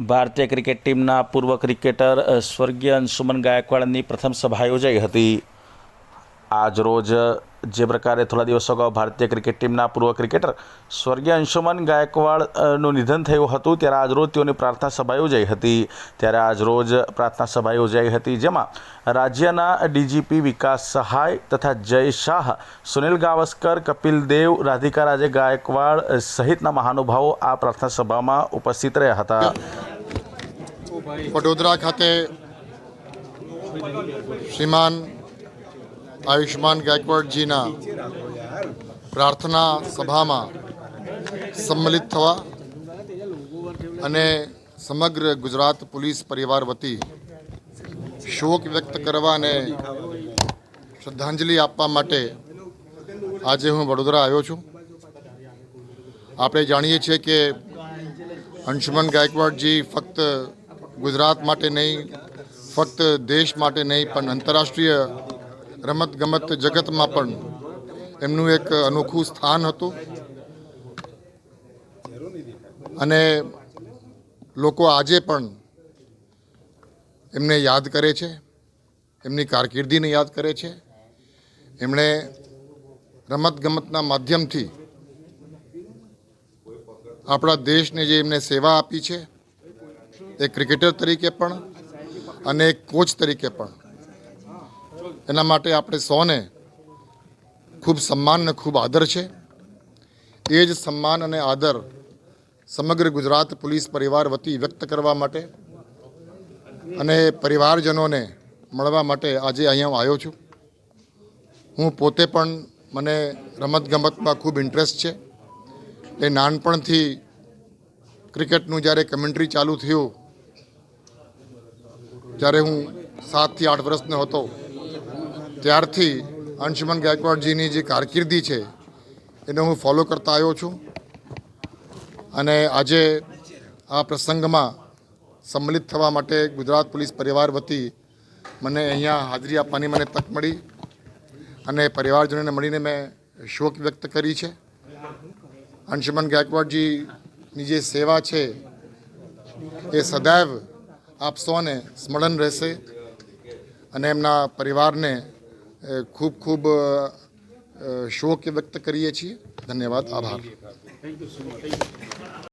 ભારતીય ક્રિકેટ ટીમના પૂર્વ ક્રિકેટર સ્વર્ગીય અંશુમન ગાયકવાડની પ્રથમ સભા યોજાઈ હતી. આજ રોજ જે પ્રકારે થોડા દિવસો અગાઉ ભારતીય ક્રિકેટ ટીમના પૂર્વ ક્રિકેટર સ્વર્ગીય અંશુમન ગાયકવાડનું નિધન થયું હતું, ત્યારે આજરોજ તેઓની પ્રાર્થના સભા યોજાઈ હતી. ત્યારે આજરોજ પ્રાર્થના સભા યોજાઈ હતી, જેમાં રાજ્યના ડીજીપી વિકાસ સહાય તથા જય શાહ, સુનિલ ગાવસ્કર, કપિલ દેવ, રાધિકા રાજે ગાયકવાડ સહિતના મહાનુભાવો આ પ્રાર્થના સભામાં ઉપસ્થિત રહ્યા હતા. વડોદરા ખાતે શ્રીમાન આયુષ્માન ગાયકવાડજીના પ્રાર્થના સભામાં સંમલિત થવા અને સમગ્ર ગુજરાત પોલીસ પરિવાર વતી શોક વ્યક્ત કરવા અને શ્રદ્ધાંજલિ આપવા માટે આજે હું વડોદરા આવ્યો છું. આપણે જાણીએ છીએ કે અંશુમન ગાયકવાડજી ફક્ત ગુજરાત માટે નહીં, ફક્ત દેશ માટે નહીં, પણ આંતરરાષ્ટ્રીય રમત ગમત જગતમાં પણ એમનું એક અનોખું સ્થાન હતું. અને લોકો આજે પણ એમને યાદ કરે છે, એમની કારકિર્દીને યાદ કરે છે. એમણે રમત ગમતના માધ્યમથી આપણા દેશને જે એમને સેવા આપી છે, એ ક્રિકેટર તરીકે પણ અને એક કોચ તરીકે પણ એના માટે આપણે સૌને ખૂબ સન્માન અને ખૂબ આદર છે. એ જ સન્માન અને આદર સમગ્ર ગુજરાત પોલીસ પરિવાર વતી વ્યક્ત કરવા માટે અને પરિવારજનોને મળવા માટે આજે અહીંયા હું આવ્યો છું. હું પોતે પણ મને રમતગમતમાં ખૂબ ઇન્ટરેસ્ટ છે. એ નાનપણથી ક્રિકેટનું જ્યારે કમેન્ટ્રી ચાલુ થયું, જ્યારે હું સાતથી આઠ વર્ષનો હતો ત્યારથી અંશુમન ગાયકવાડજીની જે કારકિર્દી છે, એને હું ફોલો કરતા આવ્યો છું. અને આજે આ પ્રસંગમાં સંમલિત થવા માટે ગુજરાત પોલીસ પરિવાર વતી મને અહીંયા હાજરી આપવાની મને તક મળી અને પરિવારજનોને મળીને મેં શોક વ્યક્ત કરી છે. અંશુમન ગાયકવાડજીની જે સેવા છે, એ સદૈવ આપ સૌને સ્મરણ રહેશે અને એમના પરિવારને ખૂબ ખૂબ શોક વ્યક્ત કરીએ છીએ. ધન્યવાદ. આભાર.